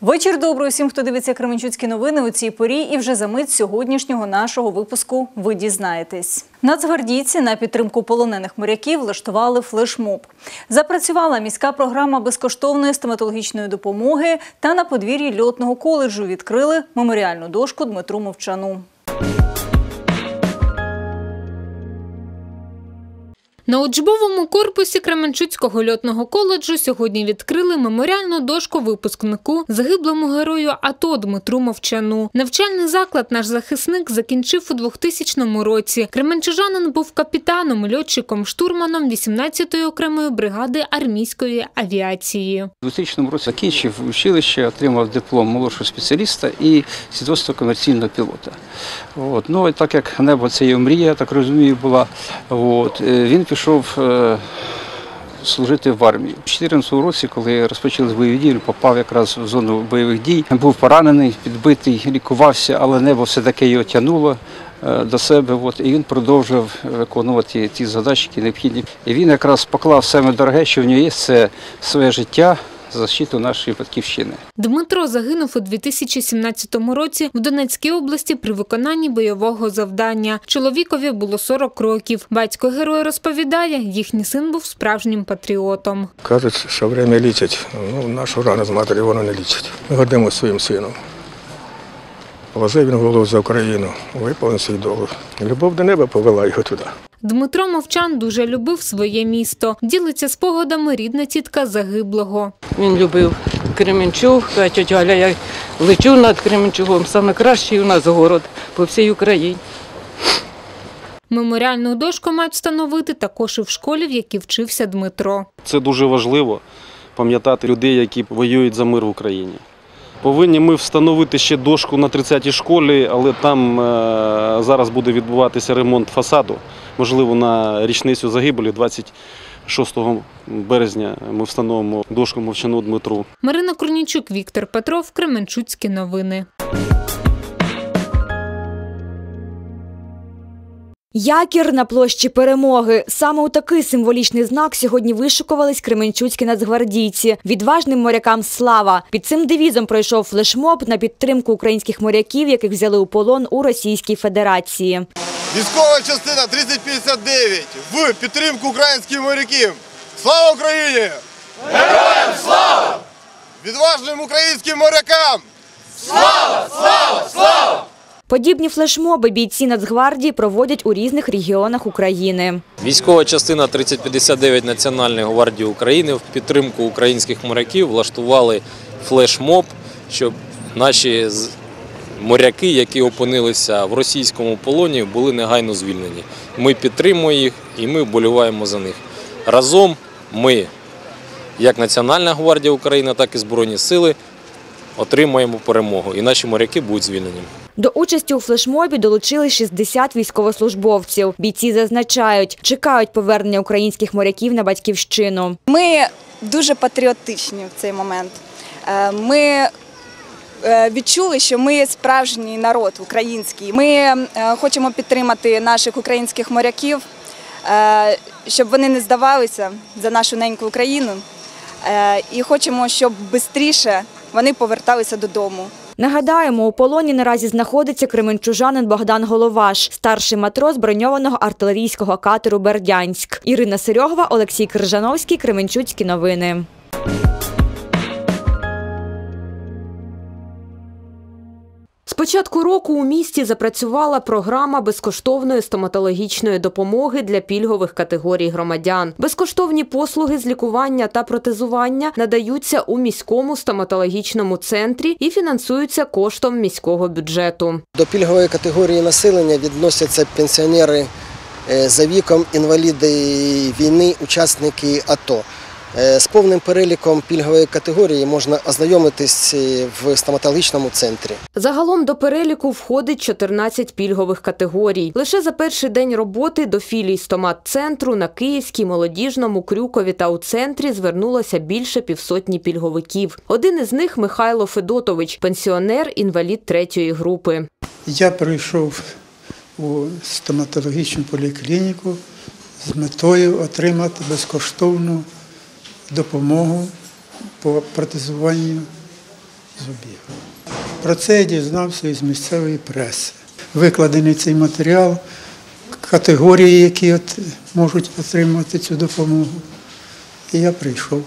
Вечір добрий усім, хто дивиться Кременчуцькі новини у цій порі. І вже за мить сьогоднішнього нашого випуску ви дізнаєтесь. Нацгвардійці на підтримку полонених моряків влаштували флешмоб. Запрацювала міська програма безкоштовної стоматологічної допомоги та на подвір'ї льотного коледжу відкрили меморіальну дошку Дмитру Мовчану. На учбовому корпусі Кременчуцького льотного коледжу сьогодні відкрили меморіальну дошку випускнику загиблому герою АТО Дмитру Мовчану. Навчальний заклад наш захисник закінчив у 2000 році. Кременчужанин був капітаном, льотчиком, штурманом 18-ї окремої бригади армійської авіації. У 2000 році закінчив училище, отримав диплом молодшого спеціаліста і свідоцтво комерційного пілота. От. Ну, так як небо це його мрія, так розумію, була. От. е, Він пішов е, служити в армії. У 2014 році, коли розпочались бойові дії, попав якраз в зону бойових дій. Був поранений, підбитий, лікувався, але небо все-таки його тягнуло е, до себе. От, і він продовжив виконувати ті задачі, які необхідні. І він якраз поклав саме дороге, що в нього є, це своє життя защиту нашої батьківщини. Дмитро загинув у 2017 році в Донецькій області при виконанні бойового завдання. Чоловікові було 40 років. Батько героя розповідає, їхній син був справжнім патріотом. Кажуть, що время лічить. Ну, нашу рану з матері воно не лічить. Ми гордимося своїм сином. Положив він голову за Україну, виповнив свій долг. Любов до неба повела його туди. Дмитро Мовчан дуже любив своє місто. Ділиться спогадами рідна тітка загиблого. Він любив Кременчуг, каже, тетя Галя, я лечу над Кременчугом, саме кращий у нас город по всій Україні. Меморіальну дошку мають встановити також і в школі, в якій вчився Дмитро. Це дуже важливо пам'ятати людей, які воюють за мир в Україні. Повинні ми встановити ще дошку на 30-й школі, але там е, зараз буде відбуватися ремонт фасаду. Можливо, на річницю загибелі 26 березня ми встановимо дошку мовчану Дмитру. Марина Корнічук, Віктор Петров, Кременчуцькі новини. Якір на площі перемоги. Саме у такий символічний знак сьогодні вишукувались кременчуцькі нацгвардійці. Відважним морякам слава. Під цим девізом пройшов флешмоб на підтримку українських моряків, яких взяли у полон у Російській Федерації. Військова частина 3059 в підтримку українських моряків. Слава Україні! Героям слава! Відважним українським морякам! Подібні флешмоби бійці Нацгвардії проводять у різних регіонах України. Військова частина 3059 Національної гвардії України в підтримку українських моряків влаштували флешмоб, щоб наші моряки, які опинилися в російському полоні, були негайно звільнені. Ми підтримуємо їх і ми вболіваємо за них. Разом ми, як Національна гвардія України, так і Збройні сили, отримаємо перемогу, і наші моряки будуть звільнені. До участі у флешмобі долучили 60 військовослужбовців. Бійці зазначають, чекають повернення українських моряків на батьківщину. Ми дуже патріотичні в цей момент. Е, Ми е, відчули, що ми справжній народ український. Ми е, хочемо підтримати наших українських моряків, щоб вони не здавалися за нашу неньку Україну. І хочемо, щоб швидше вони поверталися додому. Нагадаємо, у полоні наразі знаходиться кременчужанин Богдан Головаш, старший матрос броньованого артилерійського катеру Бердянськ. Ірина Серьогова, Олексій Крижановський, Кременчуцькі новини. Початку року у місті запрацювала програма безкоштовної стоматологічної допомоги для пільгових категорій громадян. Безкоштовні послуги з лікування та протезування надаються у міському стоматологічному центрі і фінансуються коштом міського бюджету. До пільгової категорії населення відносяться пенсіонери е, за віком, інваліди війни, учасники АТО. Е, З повним переліком пільгової категорії можна ознайомитись е, в стоматологічному центрі. Загалом до переліку входить 14 пільгових категорій. Лише за перший день роботи до філій стомат-центру на Київській, Молодіжному, Крюкові та у центрі звернулося більше півсотні пільговиків. Один із них Михайло Федотович, пенсіонер, інвалід третьої групи. Я прийшов у стоматологічну поліклініку з метою отримати безкоштовну допомогу по протезуванню зубів. Про це я дізнався із місцевої преси. Викладений цей матеріал, категорії, які от можуть отримати цю допомогу. І я прийшов.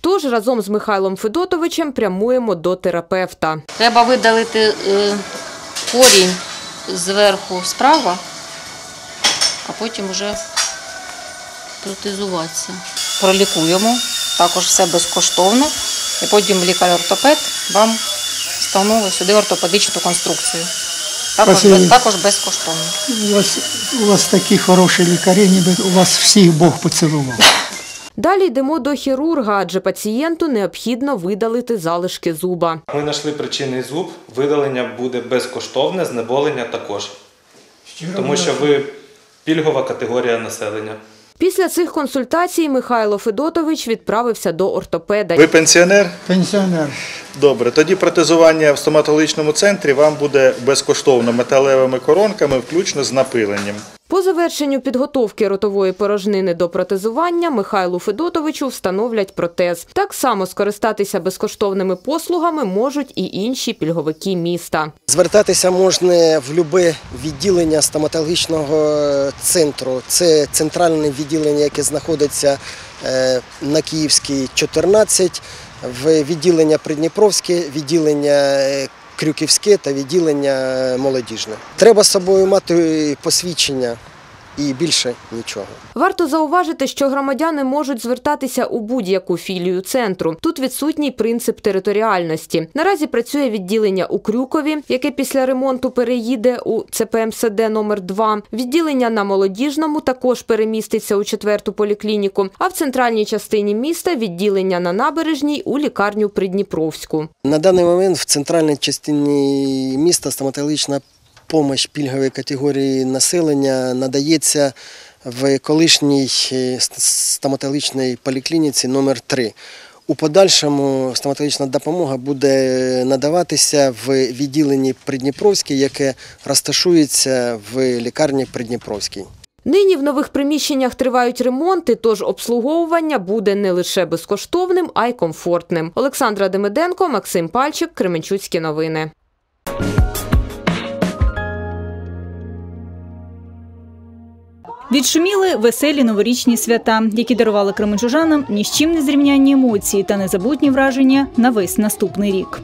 Тож разом з Михайлом Федотовичем прямуємо до терапевта. Треба видалити е, корінь зверху справа, а потім вже протезуватися. Пролікуємо, також все безкоштовно. І потім лікар-ортопед вам встановить сюди ортопедичну конструкцію. Також, без- також безкоштовно. У вас, у вас такі хороші лікарі, ніби у вас всіх Бог поцілував. Далі йдемо до хірурга, адже пацієнту необхідно видалити залишки зуба. Ми знайшли причинний зуб, видалення буде безкоштовне, знеболення також. Тому що ви пільгова категорія населення. Після цих консультацій Михайло Федотович відправився до ортопеда. Ви пенсіонер? Пенсіонер. Добре, тоді протезування в стоматологічному центрі вам буде безкоштовно металевими коронками, включно з напиленням. По завершенню підготовки ротової порожнини до протезування Михайлу Федотовичу встановлять протез. Так само скористатися безкоштовними послугами можуть і інші пільговики міста. Звертатися можна в будь-яке відділення стоматологічного центру. Це центральне відділення, яке знаходиться е, на Київській 14, в відділення Придніпровське, відділення е, Крюківське та відділення е, молодіжне. Треба з собою мати посвідчення і більше нічого. Варто зауважити, що громадяни можуть звертатися у будь-яку філію центру. Тут відсутній принцип територіальності. Наразі працює відділення у Крюкові, яке після ремонту переїде у ЦПМСД номер 2 Відділення на молодіжному також переміститься у четверту поліклініку. А в центральній частині міста відділення на набережній у лікарню Придніпровську. На даний момент в центральній частині міста стоматологічна допомога пільгової категорії населення надається в колишній е, стоматологічній поліклініці номер 3 У подальшому стоматологічна допомога буде надаватися в відділенні Придніпровській, яке розташується в лікарні Придніпровській. Нині в нових приміщеннях тривають ремонти, тож обслуговування буде не лише безкоштовним, а й комфортним. Олександра Демиденко, Максим Пальчик, Кременчуцькі новини. Відшуміли веселі новорічні свята, які дарували кременчужанам ні з чим не зрівнянні емоції та незабутні враження на весь наступний рік.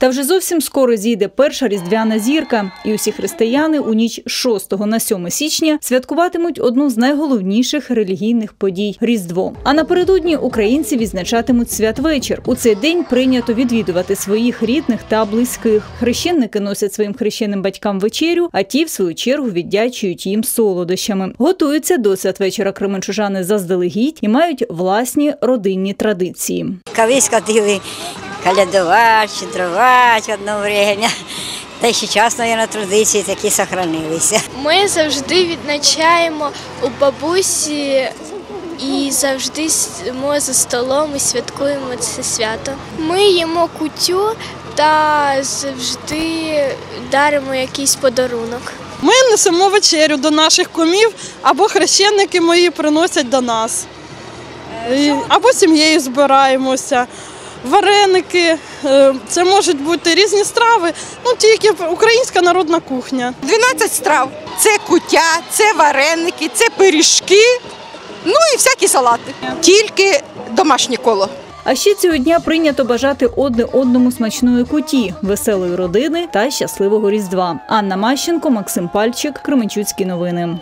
Та вже зовсім скоро зійде перша різдвяна зірка, і усі християни у ніч з 6 на 7 січня святкуватимуть одну з найголовніших релігійних подій Різдво. А напередодні українці відзначатимуть святвечір. У цей день прийнято відвідувати своїх рідних та близьких. Хрещенники носять своїм хрещеним батькам вечерю, а ті, в свою чергу, віддячують їм солодощами. Готуються до святвечора кременчужани заздалегідь і мають власні родинні традиції. Колись ходили колядувати, щедрувати одне время. Та й ще час, мабуть, традиції такі сохранилися. Ми завжди відзначаємо у бабусі і завжди сидимо за столом і святкуємо це свято. Ми їмо кутю та завжди даримо якийсь подарунок. Ми несемо вечерю до наших кумів, або хрещенники мої приносять до нас. Або сім'єю збираємося. Вареники, е, це можуть бути різні страви, ну тільки українська народна кухня. 12 страв. Це куття, це вареники, це пиріжки, ну і всякі салати. Тільки домашнє коло. А ще цього дня прийнято бажати одне одному смачної куті, веселої родини та щасливого різдва. Анна Мащенко, Максим Пальчик, Кременчуцькі новини.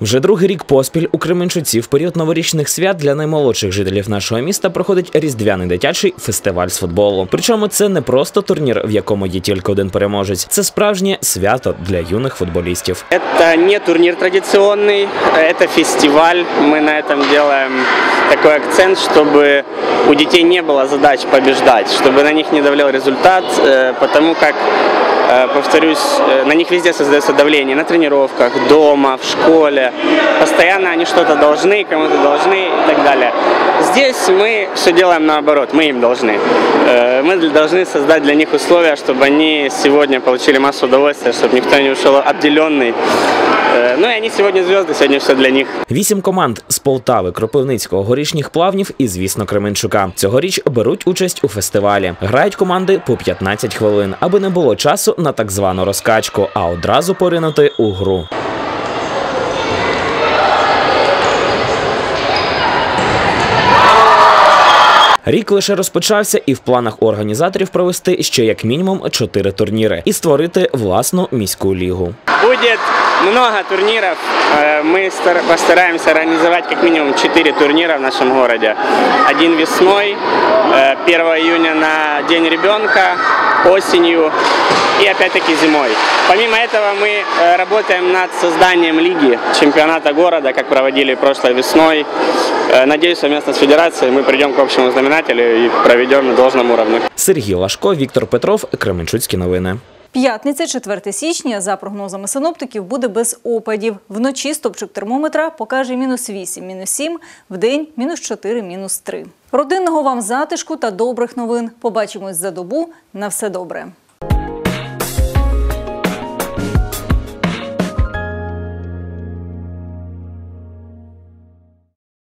Вже другий рік поспіль у Кременчуці в період новорічних свят для наймолодших жителів нашого міста проходить різдвяний дитячий фестиваль з футболу. Причому це не просто турнір, в якому є тільки один переможець, це справжнє свято для юних футболістів. Это не турнир традиционный, это фестиваль. Мы на этом делаем такой акцент, чтобы у детей не было задач побеждать, чтобы на них не давлял результат, э, потому как, э, повторюсь, э, на них везде создается давление, на тренировках, дома, в школе. Постоянно они что-то должны, кому-то должны и так далее. Здесь мы все делаем наоборот, мы им должны. Э, Мы должны создать для них условия, чтобы они сегодня получили массу удовольствия, чтобы никто не ушел обделенный. Э, Ну и они сегодня звезды, сегодня все для них. Вісім команд з Полтави, Кропивницького, Горішніх Плавнів і, звісно, Кременчука. Цьогоріч беруть участь у фестивалі. Грають команди по 15 хвилин, аби не було часу на так звану розкачку, а одразу поринути у гру. Рік лише розпочався, і в планах у організаторів провести ще як мінімум чотири турніри і створити власну міську лігу. Будет много турниров. Э, Мы стар- постараемся организовать как минимум 4 турнира в нашем городе. Один весной, э, 1 июня на День ребенка, осенью и опять-таки зимой. Помимо этого мы э, работаем над созданием лиги чемпионата города, как проводили прошлой весной. Э, Надеюсь, совместно с федерацией мы придем к общему знаменателю и проведем на должном уровне. Сергій Лашко, Віктор Петров, Кременчуцькі новини. П'ятниця, 4 січня, за прогнозами синоптиків, буде без опадів. Вночі стопчик термометра покаже мінус 8, мінус 7, вдень мінус 4, мінус 3. Родинного вам затишку та добрих новин. Побачимось за добу. На все добре.